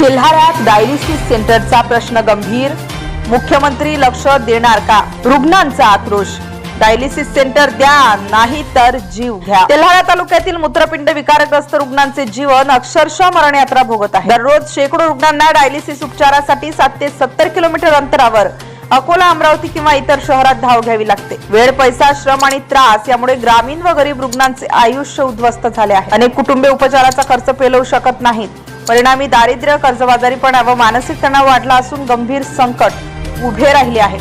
तेल्हाऱ्यात dialysis सेंटरचा प्रश्न गंभीर. मुख्यमंत्री लक्ष देणार का? रुग्णांचा आक्रोश. डायलिसिस सेंटर द्या नाही तर जीव घ्या. तेल्हारा तालुक्यातील मूत्रपिंड विकारग्रस्त रुग्णांचे जीवन अक्षरशः मरणयात्रा भोगत आहे. दररोज शेकडो रुग्णांना डायलिसिस उपचारासाठी सात ते सत्तर किलोमीटर अंतरावर अकोला अमरावती किंवा इतर शहरात धाव घ्यावी लागते. वेळ पैसा श्रम आणि त्रास यामुळे ग्रामीण व गरीब रुग्णांचे आयुष्य उद्ध्वस्त झाले आहे. अनेक कुटुंबे उपचाराचा खर्च पेलवू शकत नाहीत. परिणामी दारिद्र्य कर्जबाजारीपणा व मानसिक तणाव वाढला असून गंभीर संकट उभे राहिले आहे.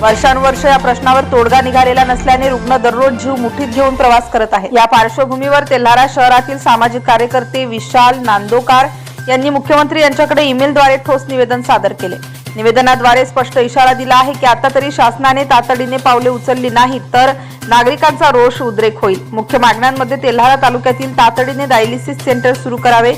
वर्षानुवर्ष या प्रश्नावर तोडगा निघालेला नसल्याने रुग्ण दररोज जीव मुठीत घेऊन प्रवास करत आहे या पार्श्वभूमीवर तेल्हारा शहरातील सामाजिक कार्यकर्ते विशाल नांदोकार यांनी मुख्यमंत्री यांच्याकडे ईमेलद्वारे ठोस निवेदन सादर केले. निवेदनाद्वारे स्पष्ट इशारा दिला आहे की आता तरी शासनाने तातडीने पावले उचलली नाहीत तर नागरिकांचा रोष उद्रेक होईल. मुख्य मागण्यांमध्ये तेल्हारा तालुक्यातील तातडीने डायलिसिस सेंटर सुरू करावे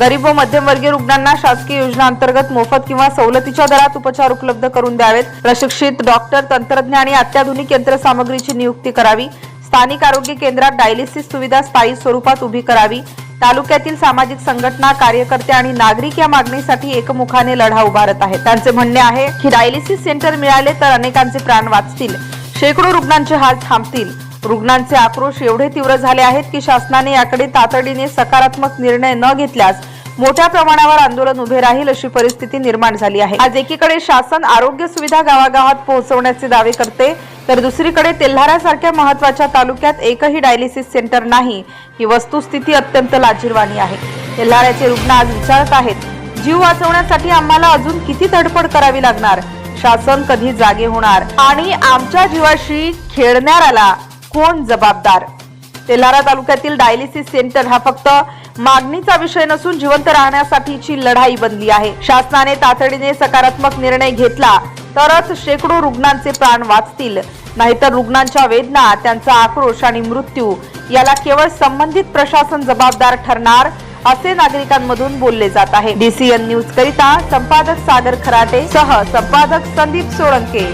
गरीब व मध्यमवर्गीय रुग्णांना शासकीय योजनांतर्गत मोफत किंवा सवलतीच्या दरात उपचार उपलब्ध करून द्यावेत. प्रशिक्षित डॉक्टर तंत्रज्ञ आणि अत्याधुनिक यंत्रसामग्रीची नियुक्ती करावी. स्थानिक आरोग्य केंद्रात डायलिसिस सुविधा स्थायी स्वरूपात उभी करावी. तालुक्यातील सामाजिक संघटना कार्यकर्ते आणि नागरिक या मागणीसाठी एकमुखाने लढा उभारत आहेत. त्यांचे म्हणणे आहे की डायलिसिस सेंटर मिळाले तर अनेकांचे प्राण वाचतील. शेकडो रुग्णांचे हाल थांबतील. रुग्णांचे आक्रोश एवढे तीव्र झाले आहेत की शासनाने याकडे तातडीने सकारात्मक निर्णय न घेतल्यास मोठ्या प्रमाणावर आंदोलन उभे राहील अशी परिस्थिती निर्माण झाली आहे. आज एकीकडे शासन आरोग्य सुविधा गावागावात पोहोचवण्याचे दावे करते तर दुसरीकडे तेल्हारासारख्या महत्त्वाच्या तालुक्यात एकही डायलिसिस सेंटर नाही ही वस्तुस्थिती अत्यंत लाजीरवाणी आहे. तेल्हाऱ्याचे रुग्ण आज विचारत आहेत जीव वाचवण्यासाठी आम्हाला अजून किती धडपड करावी लागणार? शासन कधी जागे होणार? आणि आमच्या जीवाशी खेळणाऱ्याला कोण जबाबदार? तेल्हारा तालुक्यातील डायलिसिस सेंटर हा फक्त मागणीचा विषय नसून जिवंत राहण्यासाठीची लढाई बनली आहे. शासनाने तातडीने सकारात्मक निर्णय घेतला तरच शेकडो रुग्णांचे प्राण वाचतील. नाहीतर रुग्णांच्या वेदना त्यांचा आक्रोश आणि मृत्यू याला केवळ संबंधित प्रशासन जबाबदार ठरणार असे नागरिकांमधून बोलले जात आहे. डीसीएन न्यूज करिता संपादक सागर खराटे सह संपादक संदीप सोळंके.